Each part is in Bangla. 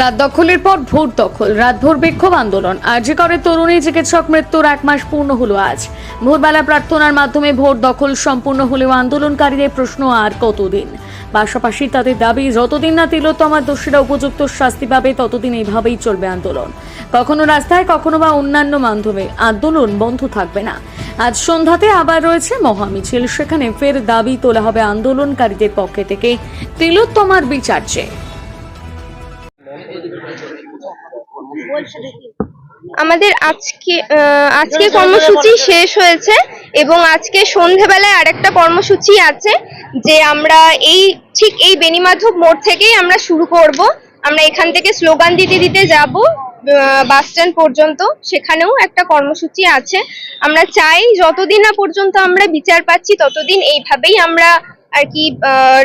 রাত দখলের পর ভোট দখল রাতভর বিক্ষোভ আন্দোলন। আরজি করে তরুণী চিকিৎসক মৃত্যুর এক মাস পূর্ণ হলো আজ। ভোরবেলা প্রার্থনার মাধ্যমে ভোট দখল সম্পূর্ণ হলেও আন্দোলনকারীদের প্রশ্ন আর কতদিন? পাশাপাশি তাদের দাবি, যতদিন না তিলোত্তমার দোষীরা উপযুক্ত শাস্তি পাবে, ততদিন এইভাবেই চলবে আন্দোলন। কখনো রাস্তায়, কখনো বা অন্যান্য মাধ্যমে আন্দোলন বন্ধ থাকবে না। আজ সন্ধ্যাতে আবার রয়েছে মহামিছিল, সেখানে ফের দাবি তোলা হবে আন্দোলনকারীদের পক্ষে থেকে। তিলোত্তমার বিচার চেয়ে। আমাদের আজকে আজকে কর্মসূচি শেষ হয়েছে এবং আজকে সন্ধেবেলায় আরেকটা কর্মসূচি আছে যে আমরা এই, ঠিক এই বেনিমাধব মোড় থেকেই আমরা শুরু করব। আমরা এখান থেকে স্লোগান দিতে দিতে যাব বাস স্ট্যান্ড পর্যন্ত। সেখানেও একটা কর্মসূচি আছে। আমরা চাই যতদিন না পর্যন্ত আমরা বিচার পাচ্ছি, ততদিন এইভাবেই আমরা আর কি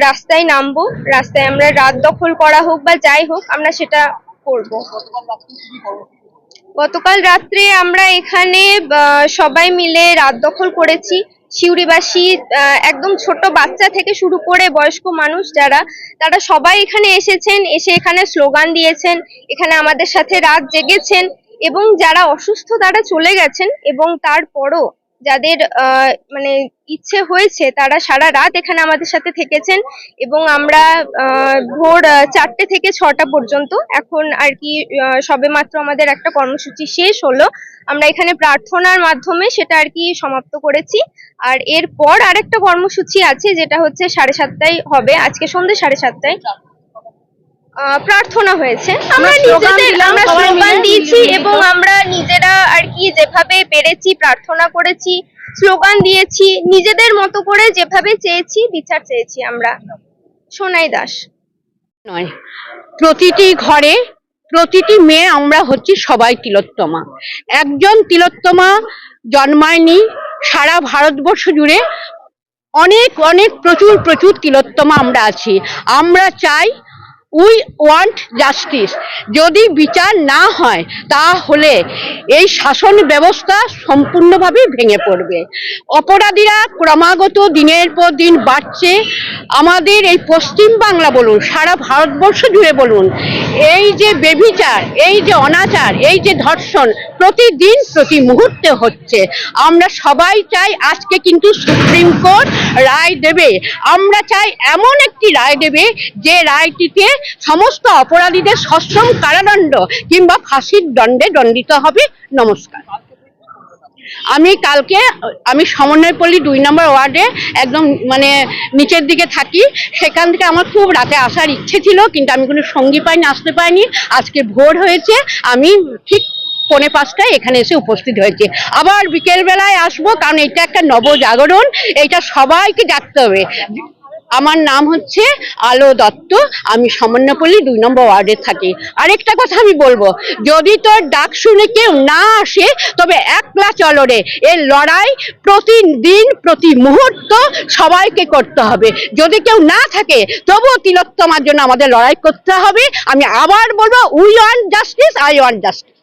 রাস্তায় নামবো। রাস্তায় আমরা রাত দখল করা হোক বা যাই হোক, আমরা সেটা গতকাল রাত্রে আমরা এখানে সবাই মিলে রাত দখল করেছি। শিউরিবাসী একদম ছোট বাচ্চা থেকে শুরু করে বয়স্ক মানুষ যারা, তারা সবাই এখানে এসেছেন, এসে এখানে স্লোগান দিয়েছেন, এখানে আমাদের সাথে রাত জেগেছেন এবং যারা অসুস্থ তারা চলে গেছেন এবং তারপরও যাদের মানে ইচ্ছে হয়েছে তারা সারা রাত এখানে আমাদের সাথে থেকেছেন এবং আমরা ভোর চারটে থেকে ছটা পর্যন্ত এখন আর কি আহ, সবেমাত্র আমাদের একটা কর্মসূচি শেষ হলো। আমরা এখানে প্রার্থনার মাধ্যমে সেটা আর কি সমাপ্ত করেছি। আর এরপর আরেকটা কর্মসূচি আছে যেটা হচ্ছে সাড়ে সাতটায় হবে। আজকে সন্ধ্যে সাড়ে সাতটায়। আহ, প্রার্থনা হয়েছে। আমরা নিজেদের আমরা স্লোগান দিয়েছি এবং আমরা নিজেরা যেভাবে পেরেছি, প্রার্থনা করেছি, স্লোগান দিয়েছি, নিজেদের মতো করে যেভাবে চেয়েছি, বিচার চেয়েছি আমরা। সোনাই দাস। নয়। প্রতিটি ঘরে প্রতিটি মেয়ে আমরা হচ্ছি সবাই তিলোত্তমা। একজন তিলোত্তমা জন্মায়নি, সারা ভারতবর্ষ জুড়ে অনেক অনেক প্রচুর প্রচুর তিলোত্তমা আমরা আছি। আমরা চাই উই ওয়ান্ট জাস্টিস। যদি বিচার না হয়, তাহলে এই শাসন ব্যবস্থা সম্পূর্ণভাবে ভেঙে পড়বে। অপরাধীরা ক্রমাগত দিনের পর দিন বাড়ছে। আমাদের এই পশ্চিম বাংলা বলুন, সারা ভারতবর্ষ জুড়ে বলুন, এই যে বেবিচার, এই যে অনাচার, এই যে ধর্ষণ প্রতিদিন প্রতি মুহূর্তে হচ্ছে। আমরা সবাই চাই আজকে কিন্তু সুপ্রিম কোর্ট রায় দেবে। আমরা চাই এমন একটি রায় দেবে যে রায়টিতে সমস্ত অপরাধীদের সশ্রম কারাদণ্ড কিংবা ফাঁসির দণ্ডে দণ্ডিত হবে। নমস্কার। আমি কালকে, আমি সমন্বয়পল্লী দুই নম্বর ওয়ার্ডে একদম মানে নিচের দিকে থাকি। সেখান থেকে আমার খুব রাতে আসার ইচ্ছে ছিল, কিন্তু আমি কোনো সঙ্গী পাইনি, আসতে পাইনি আজকে ভোর হয়েছে, আমি ঠিক পৌনে পাঁচটায় এখানে এসে উপস্থিত হয়েছে। আবার বিকেল বেলায় আসব, কারণ এটা একটা নবজাগরণ, এটা সবাইকে ডাকতে হবে। আমার নাম হচ্ছে আলো দত্ত, আমি সমন্বয়পল্লী দুই নম্বর ওয়ার্ডে থাকি। আরেকটা কথা আমি বলব, যদি তোর ডাক শুনে কেউ না আসে, তবে একলা চলো রে, এর লড়াই প্রতিদিন, প্রতি মুহূর্ত সবাইকে করতে হবে। যদি কেউ না থাকে, তবুও তিলোত্তমার জন্য আমাদের লড়াই করতে হবে। আমি আবার বলব we want justice I want justice